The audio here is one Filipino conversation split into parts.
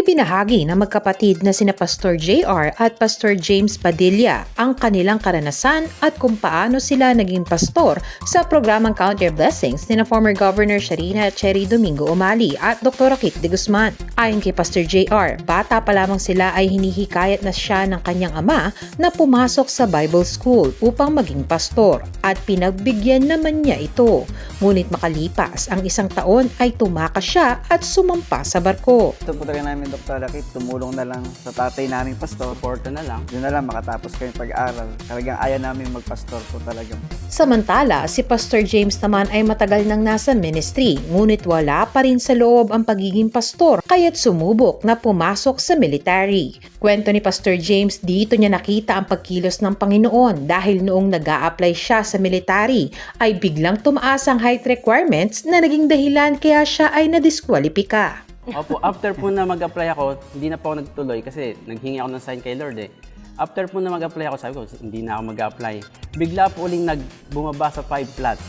Ibinahagi ng magkapatid na sina Pastor JR at Pastor James Padilla ang kanilang karanasan at kung paano sila naging pastor sa programang Count Your Blessings ni former Governor Sharina Cherry Domingo Umali at Dr. Kit de Guzman. Ayon kay Pastor JR, bata pa lamang sila ay hinihikayat na siya ng kanyang ama na pumasok sa Bible School upang maging pastor at pinagbigyan naman niya ito. Ngunit makalipas ang isang taon ay tumakas siya at sumampa sa barko. Ito po talaga namin, Dr. Rakit, tumulong na lang sa tatay naming pastor. Suporta na lang. Yun na lang, makatapos kami pag-aaral. Talagang ayaw namin magpastor po talaga. Samantala, si Pastor James naman ay matagal nang nasa ministry, ngunit wala pa rin sa loob ang pagiging pastor, kaya't sumubok na pumasok sa military. Kwento ni Pastor James, dito niya nakita ang pagkilos ng Panginoon dahil noong nag apply siya sa military, ay biglang tumaas ang height requirements na naging dahilan kaya siya ay nadiskwalipika. Opo, after po na mag-apply ako, hindi na po ako nagtuloy kasi naghingi ako ng sign kay Lord eh. After po na mag-apply ako, sabi ko, hindi na ako mag-apply. Bigla po uling nagbumaba sa 5 flat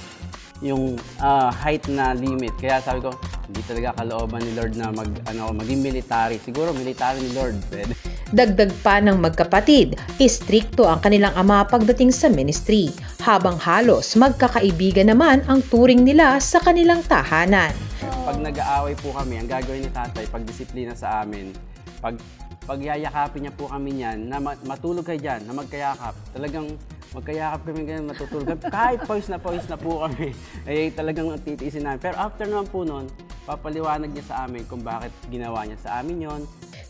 yung ah, height na limit. Kaya sabi ko, hindi talaga kalooban ni Lord na mag, ano, maging military. Siguro military ni Lord. Pwede. Dagdag pa ng magkapatid, istrikto ang kanilang ama pagdating sa ministry, habang halos magkakaibigan naman ang turing nila sa kanilang tahanan. Pag nag-aaway po kami, ang gagawin ni tatay, pag disiplina sa amin, pag pagyayakapin niya po kami niyan, na ma- matulog kayo dyan, na magkayakap. Talagang magkayakap kami ganyan, matutulog. Kahit pawis na pawis na po kami, ay talagang titiisin namin. Pero after naman po nun, papaliwanag niya sa amin kung bakit ginawa niya sa amin yon.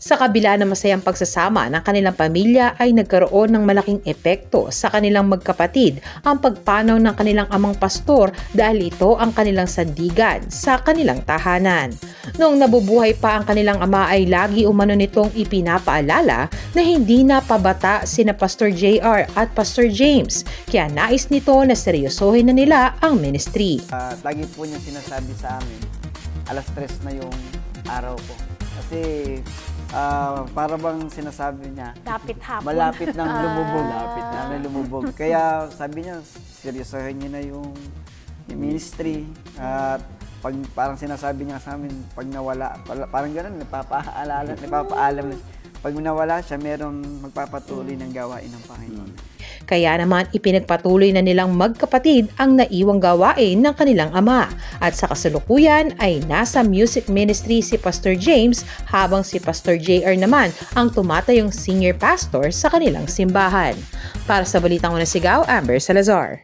Sa kabila ng masayang pagsasama ng kanilang pamilya ay nagkaroon ng malaking epekto sa kanilang magkapatid ang pagpanaw ng kanilang amang pastor dahil ito ang kanilang sandigan sa kanilang tahanan. Noong nabubuhay pa ang kanilang ama ay lagi umano nitong ipinapaalala na hindi na pabata sina Pastor JR at Pastor James kaya nais nito na seryosohin na nila ang ministry. At lagi po niya sinasabi sa amin, alas tres na yung araw ko. Kasi ah, para bang sinasabi niya, Lapit hapon. malapit ng lumubog. Malapit na. na lumubog. Kaya sabi niya, seryosohin niyo na yung, yung ministry. At pag parang sinasabi niya sa amin, pag nawala, pala- parang ganun, napapaalala, napapaalam na. Pag nawala siya, merong magpapatuloy ng gawain ng Panginoon. Kaya naman ipinagpatuloy na nilang magkapatid ang naiwang gawain ng kanilang ama. At sa kasalukuyan ay nasa music ministry si Pastor James habang si Pastor JR naman ang tumatayong senior pastor sa kanilang simbahan. Para sa Balitang Unang Sigaw, Amber Salazar.